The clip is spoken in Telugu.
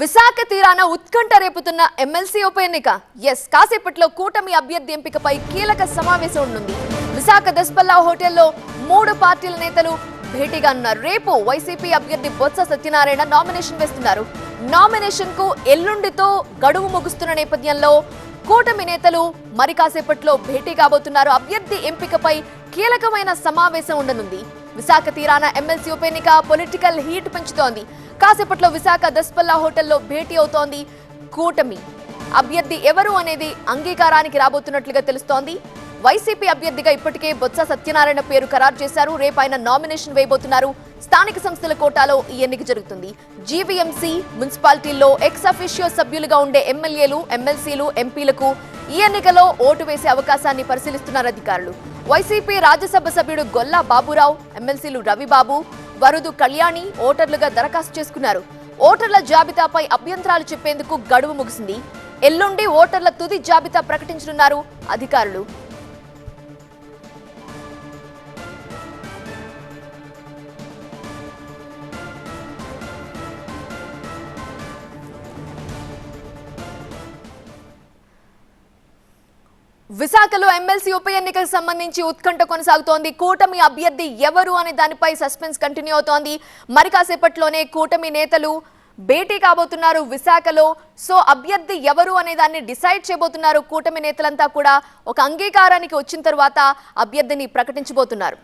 విశాఖ తీరాన ఉత్కంఠ రేపుతున్న ఎమ్మెల్సీ ఉప ఎన్నిక. ఎస్ కాసేపట్లో కూటమి అభ్యర్థి ఎంపికపై కీలక సమావేశం ఉండనుంది. విశాఖ దస్పల్లా హోటల్లో మూడు పార్టీల నేతలు భేటీగా ఉన్నారు. రేపు వైసీపీ అభ్యర్థి బొత్స సత్యనారాయణ నామినేషన్ వేస్తున్నారు. నామినేషన్కు ఎల్లుండితో గడువు ముగుస్తున్న నేపథ్యంలో కూటమి నేతలు మరి కాసేపట్లో భేటీ కాబోతున్నారు. అభ్యర్థి ఎంపికపై కీలకమైన సమావేశం ఉండనుంది. విశాఖ తీరాన ఎమ్మెల్సీ ఉప ఎన్నిక పొలిటికల్ హీట్ పెంచుతోంది. కాసేపట్లో విశాఖ దస్పల్లా హోటల్లో భేటీ అవుతోంది కూటమి. అభ్యర్థి ఎవరు అనేది అంగీకారానికి రాబోతున్నట్లుగా తెలుస్తోంది. వైసీపీ అభ్యర్థిగా ఇప్పటికే బొత్స సత్యనారాయణ పేరు ఖరారు చేశారు. రేపు ఆయన నామినేషన్ వేయబోతున్నారు. స్థానిక సంస్థల కోటాలో ఈ ఎన్నిక జరుగుతుంది. జీవీఎంసీ మున్సిపాలిటీల్లో ఎక్స్ అఫిషియో సభ్యులుగా ఉండే ఎమ్మెల్యేలు ఎమ్మెల్సీలు ఎంపీలకు ఈ ఎన్నికలో ఓటు వేసే అవకాశాన్ని పరిశీలిస్తున్నారు అధికారులు. వైసీపీ రాజ్యసభ సభ్యుడు గొల్లా బాబురావు ఎమ్మెల్సీలు రవిబాబు వరుదు కళ్యాణి ఓటర్లుగా దరఖాస్తు చేసుకున్నారు. ఓటర్ల జాబితాపై అభ్యంతరాలు చెప్పేందుకు గడువు ముగిసింది. ఎల్లుండి ఓటర్ల తుది జాబితా ప్రకటించనున్నారు అధికారులు. విశాఖలో ఎమ్మెల్సీ ఉప ఎన్నికకు సంబంధించి ఉత్కంఠ కొనసాగుతోంది. కూటమి అభ్యర్థి ఎవరు అనే దానిపై సస్పెన్స్ కంటిన్యూ అవుతోంది. మరి కాసేపట్లోనే కూటమి నేతలు భేటీ కాబోతున్నారు విశాఖలో. సో అభ్యర్థి ఎవరు అనే దాన్ని డిసైడ్ చేయబోతున్నారు కూటమి నేతలంతా కూడా. ఒక అంగీకారానికి వచ్చిన తర్వాత అభ్యర్థిని ప్రకటించబోతున్నారు.